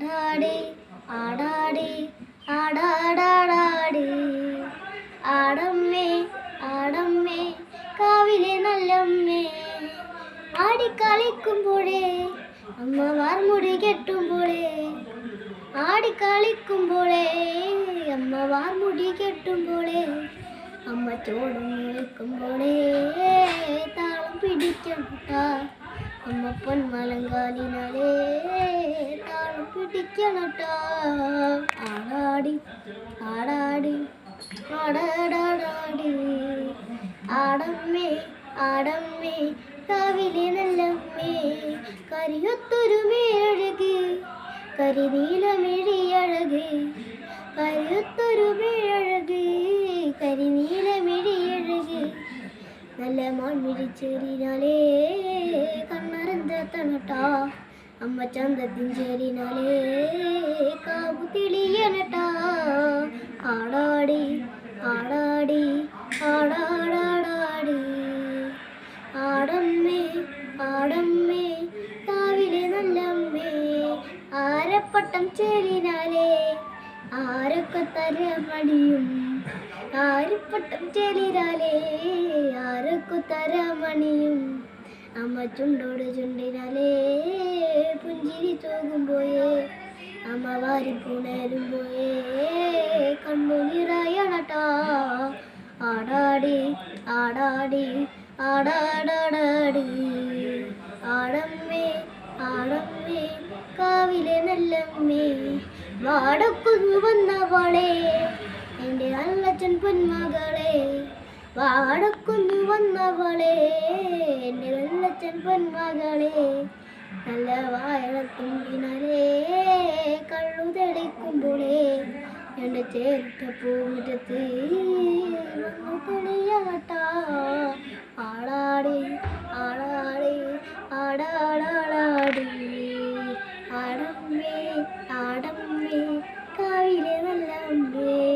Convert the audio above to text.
ആടാടി ആടാടി ആടാടാടാടി ആടമ്മേ ആടമ്മേ കാവിലെ നല്ലമ്മേ ആടിക്കളിക്കുമ്പോഴേ അമ്മ വാർമുടി കെട്ടുമ്പോഴേ ആടിക്കളിക്കുമ്പോഴേ അമ്മ വാർമുടി കെട്ടുമ്പോഴേ അമ്മ ചോടുന്നു വെക്കുമ്പോഴേ താളം പിടിക്കണട്ടാ അമ്മ പൊന്മലങ്കാലിനാലേ താളം പിടിക്കണട്ടാ ആടാടി ആടാടി ആടാടാടാടി. ആടമ്മേ ആടമ്മേ കാവിലെ നല്ലമ്മേ കരിയൊത്തൊരു മേഴക് കരിനീലമിഴിയഴക് കരുത്തൊരു മേഴക് കരിനീലമിഴിയഴക്. നല്ല മാൺമിഴിച്ചേരിനാലേ കണ്ണറന്തണട്ടാ അമ്മ ചന്തത്തിൻ ചേരിനാലേ കാവു തെളിയണട്ടാ ആടാടി ആടാടി ആടാടാടാടി. ആടമ്മേ ആടമ്മേ താവിലെ നല്ലമ്മേ ആരപ്പട്ടം ചേരിനാലേ ആരൊക്കെ തരമണിയും. ആരിപ്പട്ടം ചേരിനാലേ ആരൊക്കെ തരമണിയും. അമ്മ ചുണ്ടോട് ചുണ്ടിനാലേ ചോകുമ്പോയേ അമ്മ വാരി പുണരുമ്പോയേ കണ്ണു നിറയണട്ടാ. ആടാടി ആടാടി ആടാടാടാടി. ആടമ്മേ ആടമ്മേ കാവിലെ നല്ലമ്മേ വാടക്കുന്നു വന്നവളെ എന്റെ അല്ലച്ചൻ പൊന്മകളെ വാടക്കുന്നു വന്നവളെ എന്റെ അല്ലച്ചൻ പൊന്മകളെ. നല്ല വാഴത്തുമ്പിനാലേ കള്ളു തെളിക്കുമ്പോളേ എന്റെ ചേർത്ത പൂമുറ്റത്ത് വന്നു ആളാടി ആളാടി ആടാടി ആടാടാടാടി. ആടമ്മേ ആടമ്മേ കാവിലെ നല്ല അമ്മേ.